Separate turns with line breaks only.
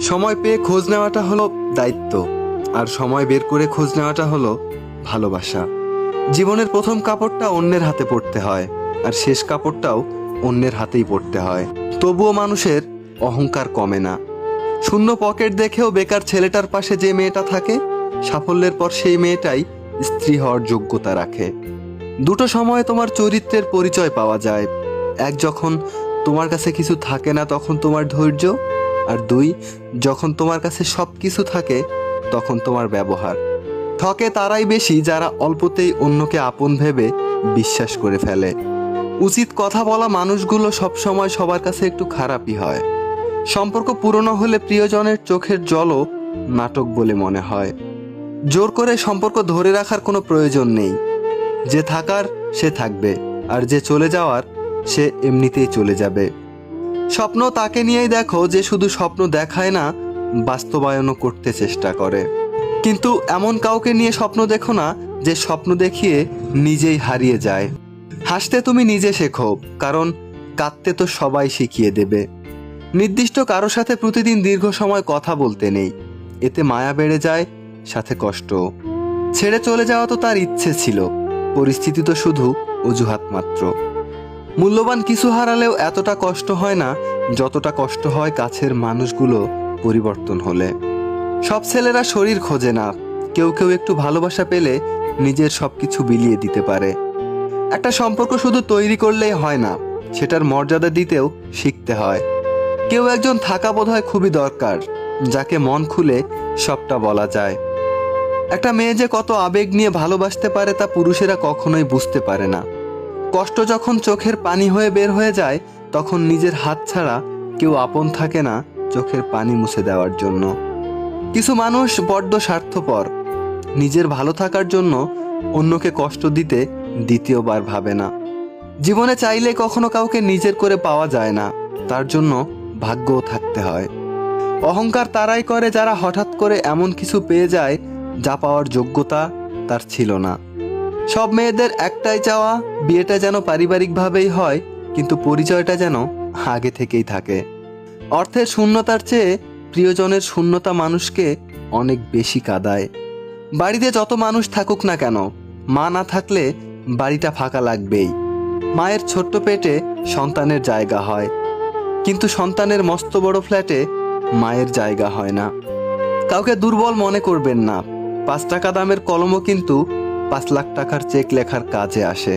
সময় পেয়ে খোঁজ নেওয়াটা হলো দায়িত্ব, আর সময় বের করে খোঁজ নেওয়াটা হলো ভালোবাসা। জীবনের প্রথম কাপড়টা অন্যের হাতে পড়তে হয়, আর শেষ কাপড়টাও অন্যের হাতেই পড়তে হয়। তবুও মানুষের অহংকার কমে না। শূন্য পকেট দেখেও বেকার ছেলেটার পাশে যে মেয়েটা থাকে, সাফল্যের পর সেই মেয়েটাই স্ত্রী হওয়ার যোগ্যতা রাখে। দুটো সময়ে তোমার চরিত্রের পরিচয় পাওয়া যায়। এক যখন তোমার কাছে কিছু থাকে না, তখন তোমার ধৈর্য আর দুই, যখন তোমার কাছে সব কিছু থাকে, তখন তোমার ব্যবহার। ঠকে তারাই বেশি যারা অল্পতেই অন্যকে আপন ভেবে বিশ্বাস করে ফেলে। উচিত কথা বলা মানুষগুলো সবসময় সবার কাছে একটু খারাপই হয়। সম্পর্ক পুরনো হলে প্রিয়জনের চোখের জলও নাটক বলে মনে হয়। জোর করে সম্পর্ক ধরে রাখার কোনো প্রয়োজন নেই। যে থাকার, সে থাকবে, আর যে চলে যাওয়ার, সে এমনিতেই চলে যাবে। স্বপ্ন তাকে নিয়েই দেখো যে শুধু স্বপ্ন দেখায় না, বাস্তবায়নও করতে চেষ্টা করে। কিন্তু এমন কাউকে নিয়ে স্বপ্ন দেখো না যে স্বপ্ন দেখিয়ে নিজেই হারিয়ে যায়। হাসতে তুমি নিজে শেখো, কারণ কাঁদতে তো সবাই শিখিয়ে দেবে। নির্দিষ্ট কারও সাথে প্রতিদিন দীর্ঘ সময় কথা বলতে নেই। এতে মায়া বেড়ে যায়, সাথে কষ্ট। ছেড়ে চলে যাওয়া তো তার ইচ্ছে ছিল, পরিস্থিতি তো শুধু অজুহাত মাত্র। মূল্যবান কিছু হারালেও এতটা কষ্ট হয় না, যতটা কষ্ট হয় কাছের মানুষগুলো পরিবর্তন হলে। সব ছেলেরা শরীর খোঁজে না, কেউ কেউ একটু ভালোবাসা পেলে নিজের সব কিছু বিলিয়ে দিতে পারে। একটা সম্পর্ক শুধু তৈরি করলেই হয় না, সেটার মর্যাদা দিতেও শিখতে হয়। কেউ একজন থাকা বোধহয় খুবই দরকার, যাকে মন খুলে সবটা বলা যায়। একটা মেয়ে যে কত আবেগ নিয়ে ভালোবাসতে পারে তা পুরুষেরা কখনোই বুঝতে পারে না। কষ্ট যখন চোখের পানি হয়ে বের হয়ে যায়, তখন নিজের হাত ছাড়া কেউ আপন থাকে না চোখের পানি মুছে দেওয়ার জন্য। কিছু মানুষ বড্ড স্বার্থপর। নিজের ভালো থাকার জন্য অন্যকে কষ্ট দিতে দ্বিতীয়বার ভাবে না। জীবনে চাইলে কখনো কাউকে নিজের করে পাওয়া যায় না, তার জন্য ভাগ্যও থাকতে হয়। অহংকার তারাই করে যারা হঠাৎ করে এমন কিছু পেয়ে যায়, যা পাওয়ার যোগ্যতা তার ছিল না। সব মেয়েদের একটাই চাওয়া, বিয়েটা যেন পারিবারিকভাবেই হয়, কিন্তু পরিচয়টা যেন আগে থেকেই থাকে। অর্থের শূন্যতার চেয়ে প্রিয়জনের শূন্যতা মানুষকে অনেক বেশি কাদায়। বাড়িতে যত মানুষ থাকুক না কেন, মা না থাকলে বাড়িটা ফাঁকা লাগবেই। মায়ের ছোট্ট পেটে সন্তানের জায়গা হয়, কিন্তু সন্তানের মস্ত বড় ফ্ল্যাটে মায়ের জায়গা হয় না। কাউকে দুর্বল মনে করবেন না। পাঁচ টাকা দামের কলমও কিন্তু পাঁচ লাখ টাকার চেক লেখার কাজে আসে।